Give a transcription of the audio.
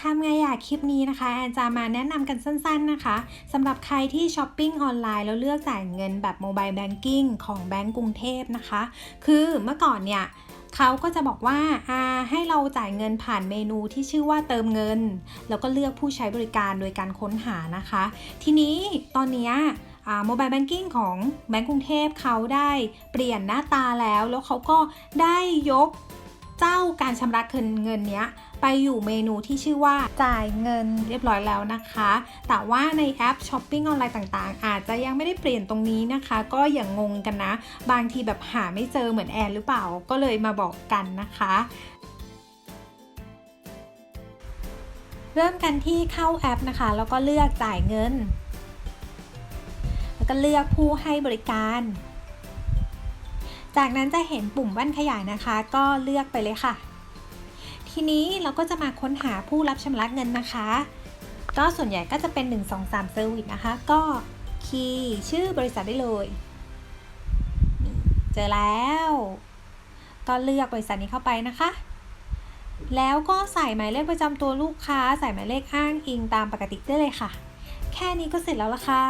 ทำไงอะคลิปนี้นะคะแอนจะมาแนะนำกันสั้นๆนะคะสำหรับใครที่ช้อปปิ้งออนไลน์แล้วเลือกจ่ายเงินแบบโมบายแบงกิ้งของแบงก์กรุงเทพนะคะ คือเมื่อก่อนเนี่ยเขาก็จะบอกว่าอาให้เราจ่ายเงินผ่านเมนูที่ชื่อว่าเติมเงิน แล้วก็เลือกผู้ใช้บริการโดยการค้นหานะคะ ทีนี้ตอนเนี้ยโมบายแบงกิ้งของแบงก์กรุงเทพเขาได้เปลี่ยนหน้าตาแล้ว แล้วเขาก็ได้ยก เจ้าการชำระเงินเงินเนี้ยไปอยู่เมนูที่ชื่อว่าจ่ายเงินเรียบร้อยแล้วนะคะ แต่ว่าในแอปช้อปปิ้งออนไลน์ต่างๆ อาจจะยังไม่ได้เปลี่ยนตรงนี้นะคะ ก็อย่างงงกันนะ บางทีแบบหาไม่เจอเหมือนแอนหรือเปล่าก็เลยมาบอกกันนะคะ เริ่มกันที่เข้าแอปนะคะ แล้วก็เลือกจ่ายเงิน แล้วก็เลือกผู้ให้บริการ จากนั้นจะเห็นปุ่มแว่นขยายนะคะ ก็เลือกไปเลยค่ะ ทีนี้เราก็จะมาค้นหาผู้รับชำระเงินนะคะ ก็ส่วนใหญ่ก็จะเป็น 1 2 3 Service นะคะ ก็คีย์ชื่อบริษัทได้เลย เจอแล้ว ก็เลือกบริษัทนี้เข้าไปนะคะ แล้วก็ใส่หมายเลขประจำตัวลูกค้า ใส่หมายเลขอ้างอิงตามปกติได้เลยค่ะ แค่นี้ก็เสร็จแล้วละค่ะ